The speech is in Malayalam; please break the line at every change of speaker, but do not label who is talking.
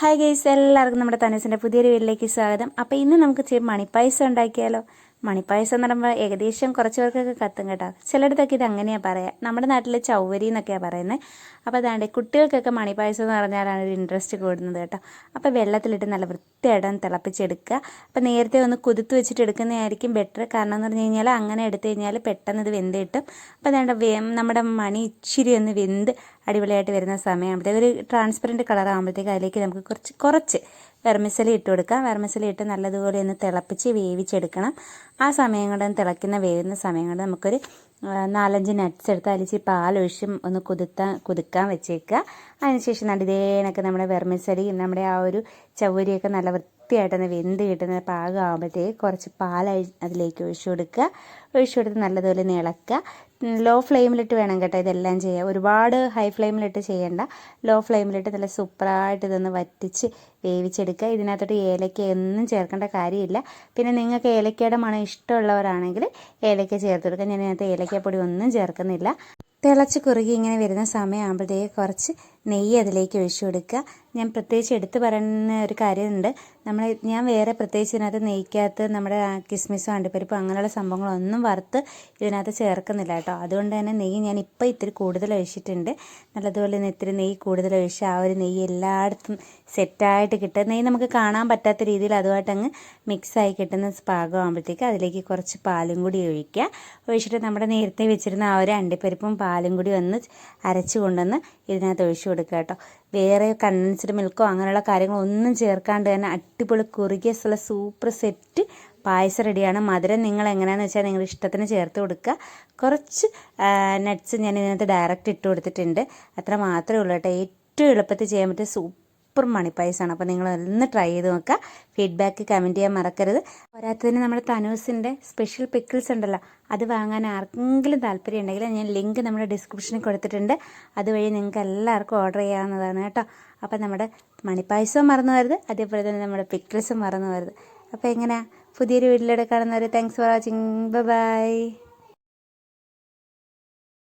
ഹായ് ഗൈസ് എല്ലാവർക്കും നമ്മുടെ തനൂസിന്റെ പുതിയൊരു വീട്ടിലേക്ക് സ്വാഗതം. അപ്പോൾ ഇന്ന് നമുക്ക് മണിപ്പായസം ഉണ്ടാക്കിയാലോ? മണിപ്പായസം എന്ന് പറയുമ്പോൾ ഏകദേശം കുറച്ച് പേർക്കൊക്കെ കത്തും കേട്ടോ. ചിലയിടത്തൊക്കെ ഇത് അങ്ങനെയാണ് പറയുക നമ്മുടെ നാട്ടിൽ ചൗവരി എന്നൊക്കെയാണ് പറയുന്നത് അപ്പോൾ അതാണ്ട് കുട്ടികൾക്കൊക്കെ മണിപ്പായസം എന്ന് പറഞ്ഞാലാണ് ഒരു ഇൻട്രസ്റ്റ് കൂടുന്നത് കേട്ടോ. അപ്പോൾ വെള്ളത്തിലിട്ട് നല്ല വൃത്തിയായിട്ട് തിളപ്പിച്ചെടുക്കുക. അപ്പോൾ നേരത്തെ ഒന്ന് കുതിർത്ത് വെച്ചിട്ട് എടുക്കുന്നതായിരിക്കും ബെറ്റർ കാരണം എന്ന് പറഞ്ഞു കഴിഞ്ഞാൽ അങ്ങനെ എടുത്തു കഴിഞ്ഞാൽ പെട്ടെന്ന് ഇത് വെന്ത് കിട്ടും. അപ്പോൾ അതേണ്ട നമ്മുടെ മണി ഇച്ചിരി ഒന്ന് വെന്ത് അടിപൊളിയായിട്ട് വരുന്ന സമയമാകുമ്പോഴത്തേക്ക് ഒരു ട്രാൻസ്പെറന്റ് കളർ ആകുമ്പോഴത്തേക്ക് അതിലേക്ക് നമുക്ക് കുറച്ച് കുറച്ച് വെർമിസലി ഇട്ട് കൊടുക്കാം. വെർമിസലി ഇട്ട് നല്ലതുപോലെ ഒന്ന് തിളപ്പിച്ച് വേവിച്ചെടുക്കണം. ആ സമയം കൊണ്ട് തിളയ്ക്കുന്ന വേവുന്ന സമയം കൊണ്ട് നമുക്കൊരു നാലഞ്ച് നട്ട്സ് എടുത്ത് പാൽ പാലൊഴിച്ചും ഒന്ന് കുതിർത്താൻ കുതിർക്കാൻ വെച്ചേക്കുക അതിനുശേഷം നടുതേനൊക്കെ നമ്മുടെ വെർമിസലി നമ്മുടെ ആ ഒരു ചവരിയൊക്കെ നല്ല വൃത്തിയായിട്ടൊന്ന് വെന്ത് കിട്ടുന്ന പാകമാകുമ്പോഴത്തേക്ക് കുറച്ച് പാൽ അതിലേക്ക് ഒഴിച്ചു കൊടുക്കുക. ഒഴിച്ചു കൊടുത്ത് നല്ലതുപോലെ ഒന്ന് ഇളക്കുക. ലോ ഫ്ലെയിമിലിട്ട് വേണം കേട്ടോ ഇതെല്ലാം ചെയ്യുക ഒരുപാട് ഹൈ ഫ്ലെയിമിലിട്ട് ചെയ്യേണ്ട. ലോ ഫ്ലെയിമിലിട്ട് നല്ല സൂപ്പറായിട്ട് ഇതൊന്ന് വറ്റിച്ച് വേവിച്ചെടുക്കുക. ഇതിനകത്തോട്ട് ഏലക്ക ഒന്നും ചേർക്കേണ്ട കാര്യമില്ല. പിന്നെ നിങ്ങൾക്ക് ഏലക്കയുടെ മണം ഇഷ്ടമുള്ളവരാണെങ്കിൽ ഏലക്ക ചേർത്ത് കൊടുക്കുക. ഞാൻ ഇതിനകത്ത് ഏലക്കപ്പൊടി ഒന്നും ചേർക്കുന്നില്ല. തിളച്ച് കുറുകി ഇങ്ങനെ വരുന്ന സമയമാകുമ്പോഴത്തേക്ക് കുറച്ച് നെയ്യ് അതിലേക്ക് ഒഴിച്ചു കൊടുക്കുക. ഞാൻ പ്രത്യേകിച്ച് എടുത്തു പറയുന്ന ഒരു കാര്യമുണ്ട്. നമ്മൾ ഞാൻ വേറെ പ്രത്യേകിച്ച് ഇതിനകത്ത് നെയ്ക്കകത്ത് നമ്മുടെ കിസ്മിസോ അണ്ടിപ്പരിപ്പും അങ്ങനെയുള്ള സംഭവങ്ങളൊന്നും വറുത്ത് ഇതിനകത്ത് ചേർക്കുന്നില്ല കേട്ടോ. അതുകൊണ്ട് തന്നെ നെയ്യ് ഞാൻ ഇപ്പോൾ ഇത്തിരി കൂടുതൽ ഒഴിച്ചിട്ടുണ്ട്. നല്ലതുപോലെ തന്നെ ഇത്തിരി നെയ്യ് കൂടുതൽ ഒഴിച്ച് ആ ഒരു നെയ്യ് എല്ലായിടത്തും സെറ്റായിട്ട് കിട്ടുക നെയ്യ് നമുക്ക് കാണാൻ പറ്റാത്ത രീതിയിൽ അതുമായിട്ട് അങ്ങ് മിക്സായി കിട്ടുന്ന പാകമാകുമ്പോഴത്തേക്ക് അതിലേക്ക് കുറച്ച് പാലും കൂടി ഒഴിക്കുക. ഒഴിച്ചിട്ട് നമ്മുടെ നേരത്തെ വെച്ചിരുന്ന ആ ഒരു അണ്ടിപ്പരിപ്പും പാലും കൂടി ഒന്ന് അരച്ച് കൊണ്ടുവന്ന് ഇതിനകത്ത് ഒഴിച്ചു കൊടുക്കുക കേട്ടോ. വേറെ കണ്ടൻസ്ഡ് മിൽക്കോ അങ്ങനെയുള്ള കാര്യങ്ങളൊന്നും ചേർക്കാണ്ട് തന്നെ അടിപൊളി കുറുകിയ സ്ഥല സൂപ്പർ സെറ്റ് പായസം റെഡിയാണ് മധുരം നിങ്ങൾ എങ്ങനെയാണെന്ന് വെച്ചാൽ നിങ്ങളുടെ ഇഷ്ടത്തിന് ചേർത്ത് കൊടുക്കുക. കുറച്ച് നട്ട്സ് ഞാൻ ഇതിനകത്ത് ഡയറക്റ്റ് ഇട്ട് കൊടുത്തിട്ടുണ്ട്. അത്ര മാത്രമേ ഉള്ളൂ കേട്ടോ. ഏറ്റവും എളുപ്പത്തിൽ ചെയ്യാൻ പറ്റിയ സൂപ്പർ മണിപ്പായസമാണ് അപ്പോൾ നിങ്ങൾ ഒന്ന് ട്രൈ ചെയ്ത് നോക്കുക ഫീഡ്ബാക്ക് കമന്റ് ചെയ്യാൻ മറക്കരുത്. പോരാത്തതിന് നമ്മുടെ തനൂസിന്റെ സ്പെഷ്യൽ പിക്കിൾസ് ഉണ്ടല്ലോ അത് വാങ്ങാൻ ആർക്കെങ്കിലും താല്പര്യം ഉണ്ടെങ്കിൽ ഞാൻ ലിങ്ക് നമ്മുടെ ഡിസ്ക്രിപ്ഷനിൽ കൊടുത്തിട്ടുണ്ട്. അതുവഴി നിങ്ങൾക്ക് എല്ലാവർക്കും ഓർഡർ ചെയ്യാവുന്നതാണ് കേട്ടോ. അപ്പോൾ നമ്മുടെ മണിപ്പായസവും മറന്നു വരുത് അതേപോലെ തന്നെ നമ്മുടെ പിക്കിൾസും മറന്നു വരുത് അപ്പോൾ എങ്ങനെയാണ് പുതിയൊരു വീട്ടിലൂടെ കാണുന്നവർ താങ്ക്സ് ഫോർ വാച്ചിങ് ബൈ